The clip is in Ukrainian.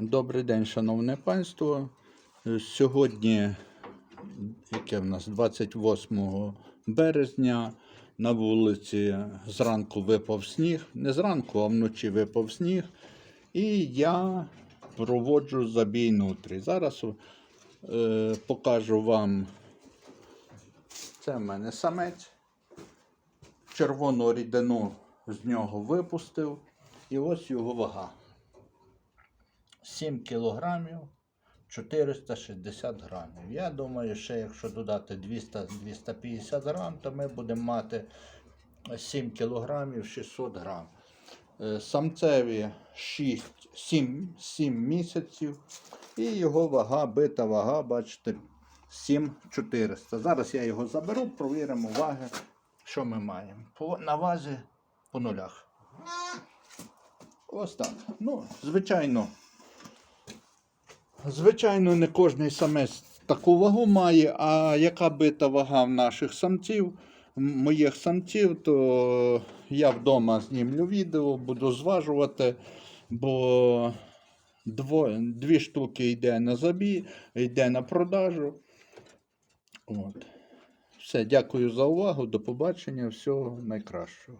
Добрий день, шановне панство. Е, Сьогодні, яке в нас 28 березня, на вулиці зранку випав сніг. Не зранку, а вночі випав сніг. І я проводжу забій нутрі. Зараз е, покажу вам. Це в мене самець. Червону рідину з нього випустив. І ось його вага. 7 кілограмів 460 грамів. Я думаю, ще якщо додати 200-250 грам, то ми будемо мати 7 кілограмів 600 грам. Е, Самцеві 6, 7, 7 місяців. І його вага, бита вага, бачите, 7400. Зараз я його заберу, провіримо ваги, що ми маємо. По, на вазі по нулях. Ось так. Ну, звичайно. Звичайно, не кожний самець таку вагу має, а яка бита вага в наших самців, моїх самців, то я вдома знімлю відео, буду зважувати, бо дво, дві штуки йде на забій, йде на продажу. От. Все, дякую за увагу, до побачення, всього найкращого.